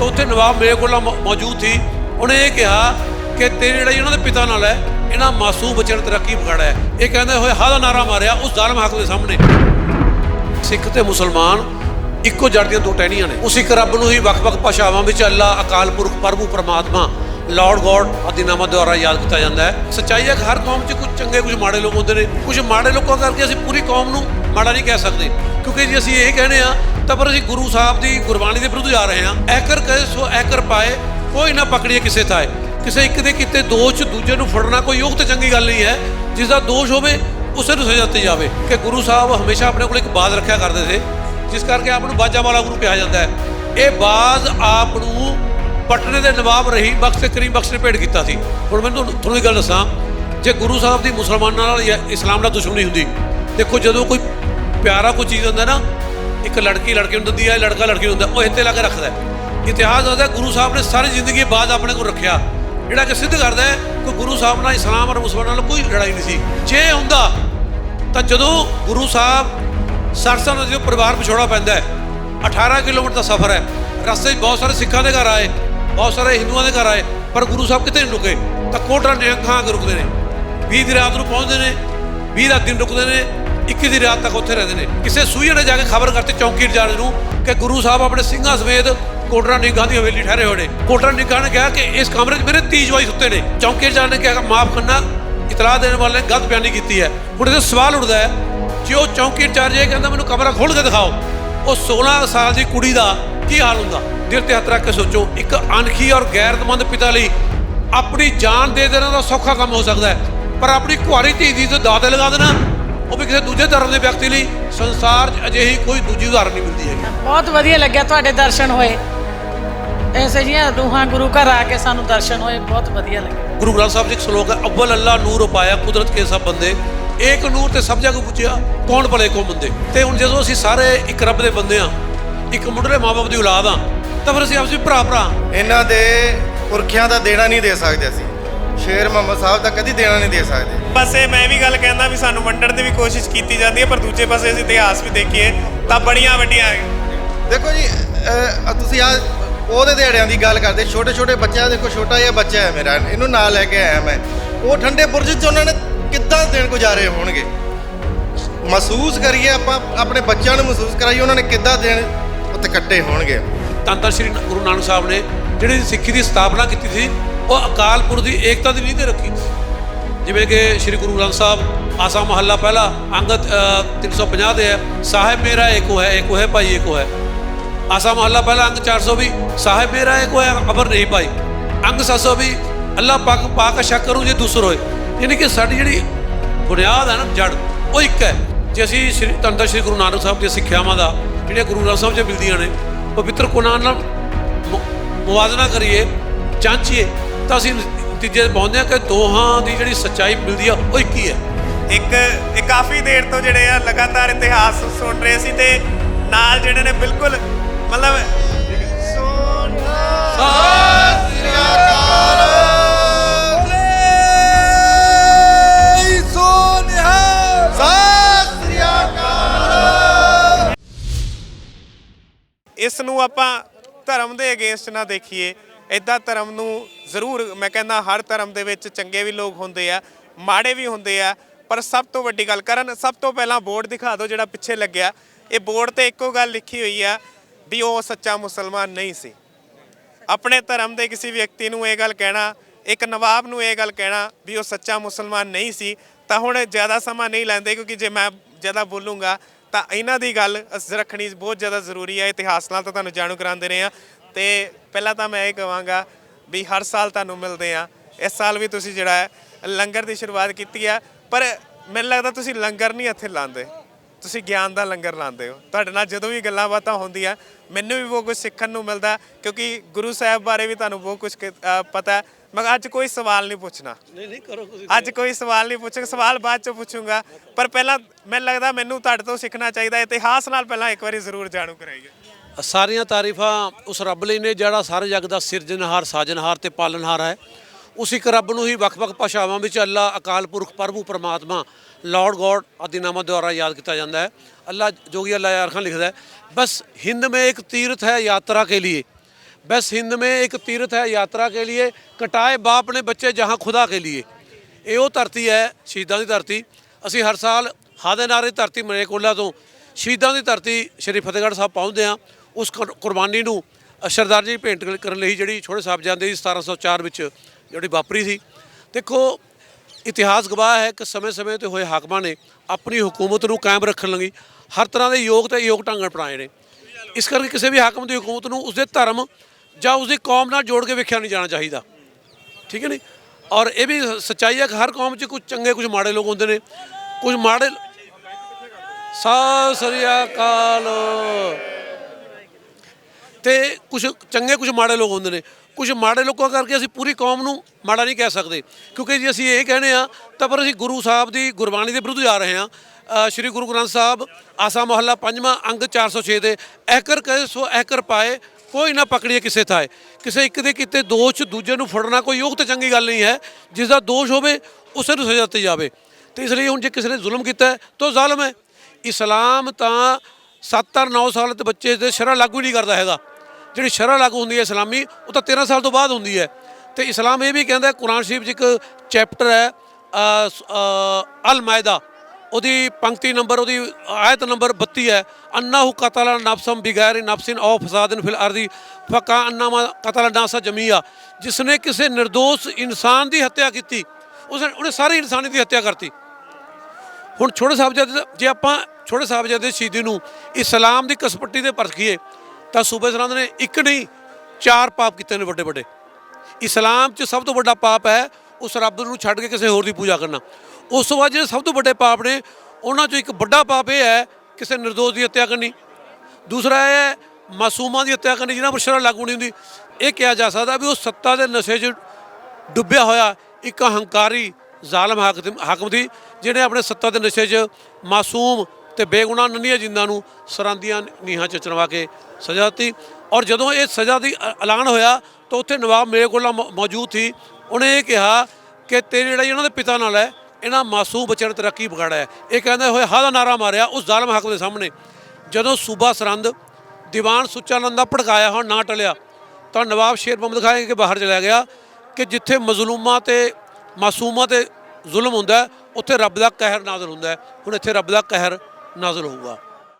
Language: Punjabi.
ਤਾਂ ਉੱਥੇ ਨਵਾਬ ਮੇਰੇ ਕੋਲ ਮੌਜੂਦ ਸੀ। ਉਹਨੇ ਇਹ ਕਿਹਾ ਕਿ ਤੇਰੀ ਜਿਹੜਾ ਇਹਨਾਂ ਦੇ ਪਿਤਾ ਨਾਲ ਹੈ, ਇਹਨਾਂ ਮਾਸੂਮ ਬੱਚਿਆਂ ਨੂੰ ਤਰੱਕੀ ਵਿਗਾੜਾ ਹੈ। ਇਹ ਕਹਿੰਦੇ ਹੋਏ ਹਾਦਾ ਨਾਰਾ ਮਾਰਿਆ ਉਸ ਜ਼ਾਲਮ ਹੱਕ ਦੇ ਸਾਹਮਣੇ। ਸਿੱਖ ਤੇ ਮੁਸਲਮਾਨ ਇੱਕੋ ਜੜ ਦੀਆਂ ਦੋ ਟਹਿਣੀਆਂ ਨੇ। ਉਸ ਇੱਕ ਰੱਬ ਨੂੰ ਹੀ ਵੱਖ-ਵੱਖ ਭਾਸ਼ਾਵਾਂ ਵਿੱਚ ਅੱਲਾ, ਅਕਾਲ ਪੁਰਖ, ਪ੍ਰਭੂ, ਪਰਮਾਤਮਾ, ਲਾਰਡ ਗੋਡ ਆਦਿ ਨਾਮਾਂ ਦੁਆਰਾ ਯਾਦ ਕੀਤਾ ਜਾਂਦਾ ਹੈ। ਸੱਚਾਈ ਹੈ ਕਿ ਹਰ ਕੌਮ 'ਚ ਕੁਝ ਚੰਗੇ, ਕੁਝ ਮਾੜੇ ਲੋਕ ਹੁੰਦੇ ਨੇ। ਕੁਝ ਮਾੜੇ ਲੋਕਾਂ ਕਰਕੇ ਅਸੀਂ ਪੂਰੀ ਕੌਮ ਨੂੰ ਮਾੜਾ ਨਹੀਂ ਕਹਿ ਸਕਦੇ। ਕਿਉਂਕਿ ਜੇ ਅਸੀਂ ਇਹ ਕਹਿੰਦੇ ਆ ਤਾਂ ਪਰ ਅਸੀਂ ਗੁਰੂ ਸਾਹਿਬ ਦੀ ਗੁਰਬਾਣੀ ਦੇ ਵਿਰੁੱਧ ਜਾ ਰਹੇ ਹਾਂ। ਐਕਰ ਕਹੇ ਸੋ ਐਕਰ ਪਾਏ, ਕੋਈ ਨਾ ਪਕੜੀਏ ਕਿਸੇ ਥਾਏ। ਕਿਸੇ ਇੱਕ ਦੇ ਕਿਤੇ ਦੋਸ਼ ਦੂਜੇ ਨੂੰ ਫੜਨਾ ਕੋਈ ਯੋਗ ਤੇ ਚੰਗੀ ਗੱਲ ਨਹੀਂ ਹੈ। ਜਿਸ ਦਾ ਦੋਸ਼ ਹੋਵੇ, ਉਸੇ ਨੂੰ ਸਜ਼ਾ ਦਿੱਤੀ ਜਾਵੇ। ਕਿ ਗੁਰੂ ਸਾਹਿਬ ਹਮੇਸ਼ਾ ਆਪਣੇ ਕੋਲ ਇੱਕ ਬਾਜ਼ ਰੱਖਿਆ ਕਰਦੇ ਸੀ, ਜਿਸ ਕਰਕੇ ਆਪ ਨੂੰ ਬਾਜਾ ਵਾਲਾ ਗੁਰੂ ਕਿਹਾ ਜਾਂਦਾ ਹੈ। ਇਹ ਬਾਜ਼ ਆਪ ਨੂੰ ਪਟਨੇ ਦੇ ਨਵਾਬ ਰਹੀ ਬਖਸ਼ ਤੇ ਕਰੀਮ ਬਖਸ਼ ਨੇ ਭੇਟ ਕੀਤਾ ਸੀ। ਹੁਣ ਮੈਨੂੰ ਤੁਹਾਨੂੰ ਤੁਹਾਨੂੰ ਗੱਲ ਦੱਸਾਂ, ਜੇ ਗੁਰੂ ਸਾਹਿਬ ਦੀ ਮੁਸਲਮਾਨਾਂ ਨਾਲ ਜਾਂ ਇਸਲਾਮ ਨਾਲ ਦੁਸ਼ਮਣੀ ਹੁੰਦੀ, ਦੇਖੋ ਜਦੋਂ ਕੋਈ ਪਿਆਰਾ ਕੋਈ ਚੀਜ਼ ਹੁੰਦਾ ਨਾ ਇੱਕ ਲੜਕੀ, ਲੜਕੇ ਨੂੰ ਦਿੰਦੀ ਹੈ ਲੜਕਾ, ਲੜਕੀ ਨੂੰ ਦਿੰਦਾ। ਉਹ ਇੱਥੇ ਲਾ ਕੇ ਰੱਖਦਾ ਇਤਿਹਾਸ ਦੱਸਦਾ ਗੁਰੂ ਸਾਹਿਬ ਨੇ ਸਾਰੀ ਜ਼ਿੰਦਗੀ ਬਾਅਦ ਆਪਣੇ ਕੋਲ ਰੱਖਿਆ। ਜਿਹੜਾ ਕਿ ਸਿੱਧ ਕਰਦਾ ਹੈ ਕਿ ਗੁਰੂ ਸਾਹਿਬ ਨਾਲ ਇਸਲਾਮ ਔਰ ਮੁਸਲਮਾਨਾਂ ਨਾਲ ਕੋਈ ਲੜਾਈ ਨਹੀਂ ਸੀ। ਜੇ ਹੁੰਦਾ, ਤਾਂ ਜਦੋਂ ਗੁਰੂ ਸਾਹਿਬ ਸਰਸਾ ਨੂੰ ਤੋਂ ਪਰਿਵਾਰ ਵਿਛੋੜਾ ਪੈਂਦਾ ਹੈ 18 ਕਿਲੋਮੀਟਰ ਦਾ ਸਫ਼ਰ ਹੈ। ਰਸਤੇ 'ਚ ਬਹੁਤ ਸਾਰੇ ਸਿੱਖਾਂ ਦੇ ਘਰ ਆਏ, ਬਹੁਤ ਸਾਰੇ ਹਿੰਦੂਆਂ ਦੇ ਘਰ ਆਏ, ਪਰ ਗੁਰੂ ਸਾਹਿਬ ਕਿਤੇ ਨਹੀਂ ਰੁਕੇ। ਤਾਂ ਕੋਟਰਾ ਨਿਹੰਗਾਂ ਕੇ ਰੁਕਦੇ ਨੇ। 20 ਦੀ ਰਾਤ ਨੂੰ ਪਹੁੰਚਦੇ ਨੇ 20 ਦਾ ਦਿਨ ਰੁਕਦੇ ਨੇ। 21 ਦੀ ਰਾਤ ਤੱਕ ਉੱਥੇ ਰਹਿੰਦੇ ਨੇ। ਕਿਸੇ ਸੂਈਏ ਨੇ ਜਾ ਕੇ ਖਬਰ ਕਰਤੀ ਚੌਂਕੀ ਇੰਚਾਰਜ ਨੂੰ ਕਿ ਗੁਰੂ ਸਾਹਿਬ ਆਪਣੇ ਸਿੰਘਾਂ ਸਮੇਤ ਕੋਟਰਾ ਨਿਗਾਹ ਦੀ ਹਵੇਲੀ ਠਹਿਰੇ ਹੋਏ ਨੇ। ਕੋਟਰਾ ਨਿਗਾਹ ਨੇ ਕਿਹਾ ਕਿ ਇਸ ਕਮਰੇ 'ਚ ਮੇਰੇ 30 ਜਵਾਈ ਸੁੱਤੇ ਨੇ। ਚੌਂਕੀ ਇੰਚਾਰਜ ਨੇ ਕਿਹਾ ਮਾਫ ਕਰਨਾ, ਇਤਲਾਹ ਦੇਣ ਵਾਲੇ ਨੇ ਗਲਤ ਬਿਆਨੀ ਕੀਤੀ ਹੈ। ਹੁਣ ਇਹਦੇ ਸਵਾਲ ਉੱਠਦਾ ਹੈ ਕਿ ਉਹ ਚੌਂਕੀ ਇੰਚਾਰਜ ਇਹ ਕਹਿੰਦਾ ਮੈਨੂੰ ਕਮਰਾ ਖੋਲ ਕੇ ਦਿਖਾਓ, ਉਹ 16 ਸਾਲ ਦੀ ਕੁੜੀ ਦਾ ਕੀ ਹਾਲ ਹੁੰਦਾ? ਦਿਲ ਤੇ ਹੱਥ ਰੱਖ ਕੇ ਸੋਚੋ, ਇੱਕ ਅਣਖੀ ਔਰ ਗੈਰਤਮੰਦ ਪਿਤਾ ਲਈ ਆਪਣੀ ਜਾਨ ਦੇ ਦੇਣਾ ਤਾਂ ਸੌਖਾ ਕੰਮ ਹੋ ਸਕਦਾ ਹੈ, ਪਰ ਆਪਣੀ ਕੁਆਰੀ ਧੀ ਦੀ ਤੇ ਦਾਦੇ ਲਗਾ ਦੇਣਾ। ਉਹ ਵੀ ਕਿਸੇ ਦੂਜੇ ਧਰਮ ਦੇ ਵਿਅਕਤੀ ਲਈ ਸੰਸਾਰ 'ਚ ਅਜਿਹੀ ਕੋਈ ਦੂਜੀ ਉਦਾਹਰਨ ਨਹੀਂ ਮਿਲਦੀ ਹੈਗੀ। ਬਹੁਤ ਵਧੀਆ ਲੱਗਿਆ ਤੁਹਾਡੇ ਦਰਸ਼ਨ ਹੋਏ। ਐਸੇ ਜਿਹੀਆਂ ਰੂਹਾਂ ਗੁਰੂ ਘਰ ਆ ਕੇ ਸਾਨੂੰ ਦਰਸ਼ਨ ਹੋਏ ਬਹੁਤ ਵਧੀਆ ਲੱਗਿਆ ਗੁਰੂ ਗ੍ਰੰਥ ਸਾਹਿਬ 'ਚ ਇੱਕ ਸ਼ਲੋਕ ਹੈ ਅਵਲ ਅੱਲਾ ਨੂਰ ਉਪਾਇਆ ਕੁਦਰਤ ਕੇ ਸਭ ਬੰਦੇ। ਏਕ ਨੂਰ ਤੇ ਸਭ ਜਗ ਪੁੱਜਿਆ ਕੌਣ ਭਲੇ ਕੋ ਮੰਦੇ? ਤੇ ਹੁਣ ਜਦੋਂ ਅਸੀਂ ਸਾਰੇ ਇੱਕ ਰੱਬ ਦੇ ਬੰਦੇ ਆ ਇੱਕ ਮੁੱਢਲੇ ਮਾਪੇ ਦੀ ਔਲਾਦ ਆ ਤਾਂ ਫਿਰ ਅਸੀਂ ਆਪਸ ਵਿੱਚ ਭਰਾ ਭਰਾ ਇਹਨਾਂ ਦੇ ਪੁਰਖਿਆਂ ਦਾ ਦੇਣਾ ਨਹੀਂ ਦੇ ਸਕਦੇ ਅਸੀਂ। ਸ਼ੇਰ ਮੁਹੰਮਦ ਸਾਹਿਬ ਦਾ ਕਦੀ ਦੇਣਾ ਨਹੀਂ ਦੇ ਸਕਦੇ। ਪਾਸੇ ਮੈਂ ਵੀ ਗੱਲ ਕਹਿੰਦਾ ਵੀ ਸਾਨੂੰ ਵੰਡਣ ਦੀ ਵੀ ਕੋਸ਼ਿਸ਼ ਕੀਤੀ ਜਾਂਦੀ ਹੈ ਪਰ ਦੂਜੇ ਪਾਸੇ ਅਸੀਂ ਇਤਿਹਾਸ ਵੀ ਦੇਖੀਏ ਤਾਂ ਬੜੀਆਂ ਵੱਡੀਆਂ ਦੇਖੋ ਜੀ ਅਹ, ਤੁਸੀਂ ਆ ਉਹਦੇ ਦਿਹਾੜਿਆਂ ਦੀ ਗੱਲ ਕਰਦੇ ਛੋਟੇ ਛੋਟੇ ਬੱਚਿਆਂ ਦੇਖੋ ਛੋਟਾ ਜਿਹਾ ਬੱਚਾ ਹੈ ਮੇਰਾ ਇਹਨੂੰ ਨਾਲ ਲੈ ਕੇ ਆਇਆ ਮੈਂ। ਉਹ ਠੰਡੇ ਬੁਰਜ 'ਚ ਉਹਨਾਂ ਨੇ ਕਿੱਦਾਂ ਦਿਨ ਗੁਜ਼ਾਰੇ ਹੋਣਗੇ? ਮਹਿਸੂਸ ਕਰੀਏ ਆਪਾਂ ਆਪਣੇ ਬੱਚਿਆਂ ਨੂੰ ਮਹਿਸੂਸ ਕਰਾਈਏ ਉਹਨਾਂ ਨੇ ਕਿੱਦਾਂ ਦਿਨ ਉੱਤੇ ਕੱਟੇ ਹੋਣਗੇ। ਧੰਨ ਧੰਨ ਸ੍ਰੀ ਗੁਰੂ ਨਾਨਕ ਸਾਹਿਬ ਨੇ ਜਿਹੜੀ ਸਿੱਖੀ ਦੀ ਸਥਾਪਨਾ ਕੀਤੀ ਸੀ ਉਹ ਅਕਾਲ ਪੁਰਖ ਦੀ ਏਕਤਾ ਦੀ ਨੀਂਹ ਤੇ ਰੱਖੀ। ਜਿਵੇਂ ਕਿ ਸ੍ਰੀ ਗੁਰੂ ਗ੍ਰੰਥ ਸਾਹਿਬ ਆਸਾ ਮਹੱਲਾ ਪਹਿਲਾ ਅੰਗਦ ਅ, 350 ਦੇ ਹੈ ਸਾਹਿਬ ਮੇਰਾ ਏਕੋ ਹੈ ਏਕੋ ਹੈ ਭਾਈ ਏਕੋ ਹੈ ਆਸਾ ਮਹੱਲਾ ਪਹਿਲਾ ਅੰਗ 420 ਸਾਹਿਬ ਮੇਰਾ ਏਕੋ ਹੈ ਅਬਰ ਨਹੀਂ ਭਾਈ। ਅੰਗ 720 ਅੱਲਾ ਪਾਕ ਪਾਕ ਸ਼ੱਕ ਕਰੂ ਜੇ ਦੂਸਰ ਹੋਏ। ਯਾਨੀ ਕਿ ਸਾਡੀ ਜਿਹੜੀ ਬੁਨਿਆਦ ਹੈ ਨਾ ਜੜ ਉਹ ਇੱਕ ਹੈ। ਜੇ ਅਸੀਂ ਸ੍ਰੀ ਧੰਨ ਸ੍ਰੀ ਗੁਰੂ ਨਾਨਕ ਸਾਹਿਬ ਦੀਆਂ ਸਿੱਖਿਆਵਾਂ ਦਾ ਜਿਹੜੀਆਂ ਗੁਰੂ ਗ੍ਰੰਥ ਸਾਹਿਬ 'ਚ ਮਿਲਦੀਆਂ ਨੇ ਪਵਿੱਤਰ ਕੁਰਾਨ ਨਾਲ ਮੁ- ਮੁਵਾਜ਼ਨਾ ਕਰੀਏ ਚਾਂਚੀਏ ਤਾਂ ਅਸੀਂ ਨਤੀਜੇ ਤੇ ਪਹੁੰਚਦੇ ਹਾਂ ਕਿ ਦੋਹਾਂ ਦੀ ਜਿਹੜੀ ਸੱਚਾਈ ਮਿਲਦੀ ਆ, ਉਹ ਇੱਕ ਹੀ ਹੈ। ਇੱਕ, ਇਹ ਕਾਫੀ ਦੇਰ ਤੋਂ ਜਿਹੜੇ ਆ ਲਗਾਤਾਰ ਇਤਿਹਾਸ ਸੁਣ ਰਹੇ ਸੀ ਤੇ ਨਾਲ ਜਿਹੜੇ ਨੇ ਬਿਲਕੁਲ ਮਤਲਬ ਇਸ ਨੂੰ ਆਪਾਂ ਧਰਮ ਦੇ ਅਗੇਂਸਟ ਨਾ ਦੇਖੀਏ। ਇਦਾਂ ਧਰਮ ਨੂੰ ਜ਼ਰੂਰ, ਮੈਂ ਕਹਿੰਦਾ ਹਰ ਧਰਮ ਦੇ ਵਿੱਚ ਚੰਗੇ ਵੀ ਲੋਕ ਹੁੰਦੇ ਆ, ਮਾੜੇ ਵੀ ਹੁੰਦੇ ਆ, ਪਰ ਸਭ ਤੋਂ ਵੱਡੀ ਗੱਲ, ਕਰਨ ਸਭ ਤੋਂ ਪਹਿਲਾਂ ਬੋਰਡ ਦਿਖਾ ਦਿਓ ਜਿਹੜਾ ਪਿੱਛੇ ਲੱਗਿਆ। ਇਹ ਬੋਰਡ ਤੇ ਇੱਕੋ ਗੱਲ ਲਿਖੀ ਹੋਈ ਆ ਵੀ ਉਹ ਸੱਚਾ ਮੁਸਲਮਾਨ ਨਹੀਂ ਸੀ। ਆਪਣੇ ਧਰਮ ਦੇ ਕਿਸੇ ਵਿਅਕਤੀ ਨੂੰ ਇਹ ਗੱਲ ਕਹਿਣਾ, ਇੱਕ ਨਵਾਬ ਨੂੰ ਇਹ ਗੱਲ ਕਹਿਣਾ ਵੀ ਉਹ ਸੱਚਾ ਮੁਸਲਮਾਨ ਨਹੀਂ ਸੀ, ਤਾਂ ਹੁਣ ਜ਼ਿਆਦਾ ਸਮਾਂ ਨਹੀਂ ਲੈਂਦੇ ਕਿਉਂਕਿ ਜੇ ਮੈਂ ਜ਼ਿਆਦਾ ਬੋਲੂੰਗਾ, ਤਾਂ ਇਹਨਾਂ ਦੀ ਗੱਲ ਰੱਖਣੀ ਬਹੁਤ ਜ਼ਿਆਦਾ ਜ਼ਰੂਰੀ ਹੈ ਇਤਿਹਾਸ ਨਾਲ ਤਾਂ ਤੁਹਾਨੂੰ ਜਾਣੂ ਕਰਾਉਂਦੇ ਰਹੇ ਆ ਤੇ ਪਹਿਲਾਂ ਤਾਂ ਮੈਂ ਇਹ ਕਹਾਂਗਾ ਵੀ ਹਰ ਸਾਲ ਤੁਹਾਨੂੰ ਮਿਲਦੇ ਆ ਇਸ ਸਾਲ ਵੀ ਤੁਸੀਂ ਜਿਹੜਾ ਹੈ ਲੰਗਰ ਦੀ ਸ਼ੁਰੂਆਤ ਕੀਤੀ ਆ ਪਰ ਮੈਨੂੰ ਲੱਗਦਾ ਤੁਸੀਂ ਲੰਗਰ ਨਹੀਂ ਇੱਥੇ ਲਾਉਂਦੇ। ਤੁਸੀਂ ਗਿਆਨ ਦਾ ਲੰਗਰ ਲਾਉਂਦੇ ਹੋ। ਤੁਹਾਡੇ ਨਾਲ ਜਦੋਂ ਵੀ ਗੱਲਾਂ ਬਾਤਾਂ ਹੁੰਦੀਆਂ ਮੈਨੂੰ ਵੀ ਬਹੁਤ ਕੁਝ ਸਿੱਖਣ ਨੂੰ ਮਿਲਦਾ ਕਿਉਂਕਿ ਗੁਰੂ ਸਾਹਿਬ ਬਾਰੇ ਵੀ ਤੁਹਾਨੂੰ ਬਹੁਤ ਕੁਝ ਪਤਾ ਮਗਰ ਅੱਜ ਕੋਈ ਸਵਾਲ ਨਹੀਂ ਪੁੱਛਣਾ। ਨਹੀਂ ਨਹੀਂ ਕਰੋ ਤੁਸੀਂ ਅੱਜ ਕੋਈ ਸਵਾਲ ਨਹੀਂ ਪੁੱਛਾਂਗਾ ਸਵਾਲ ਬਾਅਦ ਚ ਪੁੱਛੂੰਗਾ। ਪਰ ਪਹਿਲਾਂ ਮੈਨੂੰ ਲੱਗਦਾ ਮੈਨੂੰ ਤੁਹਾਡੇ ਤੋਂ ਸਿੱਖਣਾ ਚਾਹੀਦਾ ਇਤਿਹਾਸ ਨਾਲ ਪਹਿਲਾਂ ਇੱਕ ਵਾਰੀ ਜ਼ਰੂਰ ਜਾਣੂ ਕਰਾਈਏ। ਸਾਰੀਆਂ ਤਾਰੀਫਾਂ ਉਸ ਰੱਬ ਲਈ ਨੇ ਜਿਹੜਾ ਸਾਰੇ ਜਗ ਦਾ ਸਿਰਜਣਹਾਰ ਸਾਜਨਹਾਰ ਤੇ ਪਾਲਣਹਾਰ ਹੈ ਉਸ ਇੱਕ ਰੱਬ ਨੂੰ ਹੀ ਵੱਖ-ਵੱਖ ਭਾਸ਼ਾਵਾਂ ਵਿੱਚ ਅੱਲਾ ਅਕਾਲ ਪੁਰਖ ਪ੍ਰਭੂ ਪਰਮਾਤਮਾ ਲਾਰਡ ਗੋਡ ਆਦਿ ਨਾਮਾਂ ਦੁਆਰਾ ਯਾਦ ਕੀਤਾ ਜਾਂਦਾ ਹੈ ਅੱਲਾ ਜੋਗੀ ਅੱਲਾ ਯਾਰ ਖਾਨ ਲਿਖਦਾ ਹੈ ਬਸ ਹਿੰਦ में एक तीर्थ है यात्रा के लिए बस हिंद में एक तीर्थ है यात्रा के लिए कटाए बाप ने बच्चे जहां खुदा के लिए ਇਹ ਉਹ ਧਰਤੀ ਹੈ ਸ਼ਹੀਦਾਂ ਦੀ ਧਰਤੀ ਅਸੀਂ ਹਰ ਸਾਲ ਹਾਦੇ ਨਾਰੇ ਧਰਤੀ ਮਰੇਕੋਲਾ ਤੋਂ ਸ਼ਹੀਦਾਂ ਦੀ ਧਰਤੀ ਸ਼੍ਰੀ ਫਤਿਹਗੜ੍ਹ ਸਾਹਿਬ ਪਹੁੰਚਦੇ ਹਾਂ ਉਸ ਕੁਰ- ਕੁਰਬਾਨੀ ਨੂੰ ਅ, ਸ਼ਰਧਾਂਜਲੀ ਭੇਂਟ ਕਰਨ ਲਈ ਜਿਹੜੀ ਛੋਟੇ ਸਾਹਿਬਜ਼ਾਦੇ ਦੀ 1704 ਵਿੱਚ ਜਿਹੜੀ ਵਾਪਰੀ ਸੀ। ਦੇਖੋ ਇਤਿਹਾਸ ਗਵਾਹ ਹੈ ਕਿ ਸਮੇਂ-ਸਮੇਂ ਤੇ ਹੋਏ ਹਾਕਮਾਂ ਨੇ ਆਪਣੀ ਹਕੂਮਤ ਨੂੰ ਕਾਇਮ ਰੱਖਣ ਲਈ ਹਰ ਤਰ੍ਹਾਂ ਦੇ ਯੋਗ ਤੇ ਯੋਗ ਢੰਗ ਅਪਣਾਏ ਨੇ। ਇਸ ਕਰਕੇ ਕਿਸੇ ਵੀ ਹਾਕਮ ਦੀ ਹਕੂਮਤ ਨੂੰ ਉਸਦੇ ਧਰਮ ਜਾਂ ਉਸਦੀ ਕੌਮ ਨਾਲ ਜੋੜ ਕੇ ਵੇਖਿਆ ਨਹੀਂ ਜਾਣਾ ਚਾਹੀਦਾ। ਠੀਕ ਹੈ ਨਹੀਂ ਔਰ ਇਹ ਵੀ ਸੱਚਾਈ ਹੈ ਕਿ ਹਰ ਕੌਮ 'ਚ ਕੁਝ ਚੰਗੇ ਕੁਝ ਮਾੜੇ ਲੋਕ ਹੁੰਦੇ ਨੇ। ਕੁਝ ਮਾੜੇ ਸਤਿ ਸ੍ਰੀ ਅਕਾਲ। ਤੇ ਕੁਝ ਚੰਗੇ ਕੁਝ ਮਾੜੇ ਲੋਕ ਹੁੰਦੇ ਨੇ। ਕੁਝ ਮਾੜੇ ਲੋਕਾਂ ਕਰਕੇ ਅਸੀਂ ਪੂਰੀ ਕੌਮ ਨੂੰ ਮਾੜਾ ਨਹੀਂ ਕਹਿ ਸਕਦੇ। ਕਿਉਂਕਿ ਜੇ ਅਸੀਂ ਇਹ ਕਹਿੰਦੇ ਆ ਤਾਂ ਪਰ ਅਸੀਂ ਗੁਰੂ ਸਾਹਿਬ ਦੀ ਗੁਰਬਾਣੀ ਦੇ ਵਿਰੁੱਧ ਜਾ ਰਹੇ ਹਾਂ। ਸ਼੍ਰੀ ਗੁਰੂ ਗ੍ਰੰਥ ਸਾਹਿਬ, ਆਸਾ ਮਹੱਲਾ ਪੰਜਵਾਂ, ਅੰਗ 406 ਦੇ, ਐਕਰ ਕਹੇ ਸੋ ਐਕਰ ਪਾਏ, ਕੋਈ ਨਾ ਪਕੜੀਏ ਕਿਸੇ ਥਾਏ। ਕਿਸੇ ਇੱਕ ਦੇ ਕਿਤੇ ਦੋਸ਼, ਦੂਜੇ ਨੂੰ ਫੜਨਾ ਕੋਈ ਯੋਗ ਤੇ ਚੰਗੀ ਗੱਲ ਨਹੀਂ ਹੈ। ਜਿਸ ਦਾ ਦੋਸ਼ ਹੋਵੇ, ਉਸੇ ਨੂੰ ਸਜ਼ਾ ਦਿੱਤੀ ਜਾਵੇ। ਤੇ ਇਸ ਲਈ ਹੁਣ ਜੇ ਕਿਸੇ ਨੇ ਜ਼ੁਲਮ ਕੀਤਾ ਤਾਂ ਉਹ ਜ਼ਾਲਮ ਹੈ। ਇਸਲਾਮ ਤਾਂ 7 ਔਰ 9 ਸਾਲ ਦੇ ਬੱਚੇ ਤੇ ਸ਼ਰ੍ਹਾ ਲਾਗੂ ਹੀ ਨਹੀਂ ਕਰਦਾ ਹੈਗਾ। ਜਿਹੜੀ ਸ਼ਰ੍ਹਾ ਲਾਗੂ ਹੁੰਦੀ ਹੈ ਇਸਲਾਮੀ ਉਹ ਤਾਂ 13 ਸਾਲ ਤੋਂ ਬਾਅਦ ਹੁੰਦੀ ਹੈ। ਤੇ ਇਸਲਾਮ ਇਹ ਵੀ ਕਹਿੰਦਾ ਕੁਰਾਨ ਸ਼ਰੀਫ 'ਚ ਇੱਕ ਚੈਪਟਰ ਹੈ ਅ, ਅਲ ਮਾਇਦਾ ਉਹਦੀ ਪੰਕਤੀ ਨੰਬਰ ਉਹਦੀ ਆਇਤ ਨੰਬਰ 32 ਹੈ ਅੰਨਾਹੁ ਕਤਲ ਨਫਸਮ ਬਿਗੈਰ ਨਫਸਿਨ ਔ ਫਸਾਦਨ ਫਿਲ ਅਰਦੀ ਫਕਾ ਅੰਨਾਮਾ ਕਤਲ ਨਾਸਾ ਜਮੀਆ। ਜਿਸਨੇ ਕਿਸੇ ਨਿਰਦੋਸ਼ ਇਨਸਾਨ ਦੀ ਹੱਤਿਆ ਕੀਤੀ ਉਸਨੇ ਉਹਨੇ ਸਾਰੇ ਇਨਸਾਨੀ ਦੀ ਹੱਤਿਆ ਕਰਤੀ। ਹੁਣ ਛੋਟੇ ਸਾਹਿਬਜ਼ਾਦੇ ਜੇ ਆਪਾਂ ਛੋਟੇ ਸਾਹਿਬਜ਼ਾਦੇ ਸ਼ਹੀਦੀ ਨੂੰ ਇਸਲਾਮ ਦੀ ਕਸਪੱਟੀ ਤੇ ਪਰਖੀਏ ਤਾਂ ਸੂਬੇ ਸਰਹੰਦ ਨੇ ਇੱਕ ਨਹੀਂ, ਚਾਰ ਪਾਪ ਕੀਤੇ ਨੇ ਵੱਡੇ ਵੱਡੇ। ਇਸਲਾਮ 'ਚ ਸਭ ਤੋਂ ਵੱਡਾ ਪਾਪ ਹੈ ਉਸ ਰੱਬ ਨੂੰ ਛੱਡ ਕੇ ਕਿਸੇ ਹੋਰ ਦੀ ਪੂਜਾ ਕਰਨਾ। ਉਸ ਤੋਂ ਬਾਅਦ ਜਿਹੜੇ ਸਭ ਤੋਂ ਵੱਡੇ ਪਾਪ ਨੇ, ਉਹਨਾਂ 'ਚੋਂ ਇੱਕ ਵੱਡਾ ਪਾਪ ਇਹ ਹੈ, ਕਿਸੇ ਨਿਰਦੋਸ਼ ਦੀ ਹੱਤਿਆ ਕਰਨੀ। ਦੂਸਰਾ ਇਹ ਹੈ, ਮਾਸੂਮਾਂ ਦੀ ਹੱਤਿਆ ਕਰਨੀ ਜਿਹਨਾਂ ਪਰ ਸ਼ਰ੍ਹਾ ਲਾਗੂ ਨਹੀਂ ਹੁੰਦੀ। ਇਹ ਕਿਹਾ ਜਾ ਸਕਦਾ ਵੀ ਉਹ ਸੱਤਾ ਦੇ ਨਸ਼ੇ 'ਚ ਡੁੱਬਿਆ ਹੋਇਆ ਇੱਕ ਹੰਕਾਰੀ ਜ਼ਾਲਮ ਹਾਕਮ ਹਾਕਮ ਦੀ ਜਿਹਨੇ ਆਪਣੇ ਸੱਤਾ ਦੇ ਨਸ਼ੇ 'ਚ ਮਾਸੂਮ ਤੇ ਬੇਗੁਨਾਹ ਨੰਨੀਆਂ ਜਿੰਦਾਂ ਨੂੰ ਸਰਾਂਦੀਆਂ ਨੀਹਾਂ 'ਚ ਚਣਵਾ ਕੇ ਸਜ਼ਾ ਦਿੱਤੀ। ਔਰ ਜਦੋਂ ਇਹ ਸਜ਼ਾ ਦੀ ਐਲਾਨ ਹੋਇਆ, ਤਾਂ ਉੱਥੇ ਨਵਾਬ ਮੇਰੇ ਕੋਲ ਮੌ- ਮੌਜੂਦ ਸੀ। ਉਹਨੇ ਇਹ ਕਿਹਾ ਕਿ ਤੇਰੇ ਜਿਹੜਾ ਇਹਨਾਂ ਦੇ ਪਿਤਾ ਨਾਲ ਹੈ, ਇਹਨਾਂ ਮਾਸੂਮ ਬੱਚਿਆਂ ਨੇ ਤਰੱਕੀ ਵਿਗਾੜਿਆ ਇਹ ਕਹਿੰਦੇ ਹੋਏ ਹਾ ਦਾ ਨਾਰਾ ਮਾਰਿਆ ਉਸ ਜ਼ਾਲਮ ਹੱਕ ਦੇ ਸਾਹਮਣੇ। ਜਦੋਂ ਸੂਬਾ ਸਰੰਦ ਦੀਵਾਨ ਸੁੱਚਾ ਨੰਦਾ ਭੜਕਾਇਆ ਹੋਣ ਨਾ ਟਲਿਆ, ਤਾਂ ਨਵਾਬ ਸ਼ੇਰ ਮੁਹੰਮਦ ਖਾਨ ਕੇ ਬਾਹਰ ਚਲਾ ਗਿਆ ਕਿ ਜਿੱਥੇ ਮਜ਼ਲੂਮਾਂ ਤੇ, ਮਾਸੂਮਾਂ ਤੇ ਜ਼ੁਲਮ ਹੁੰਦਾ ਉੱਥੇ ਰੱਬ ਦਾ ਕਹਿਰ ਨਾਜ਼ਲ ਹੁੰਦਾ ਹੁਣ ਇੱਥੇ ਰੱਬ ਦਾ ਕਹਿਰ ਨਾਜ਼ਲ ਹੋਊਗਾ।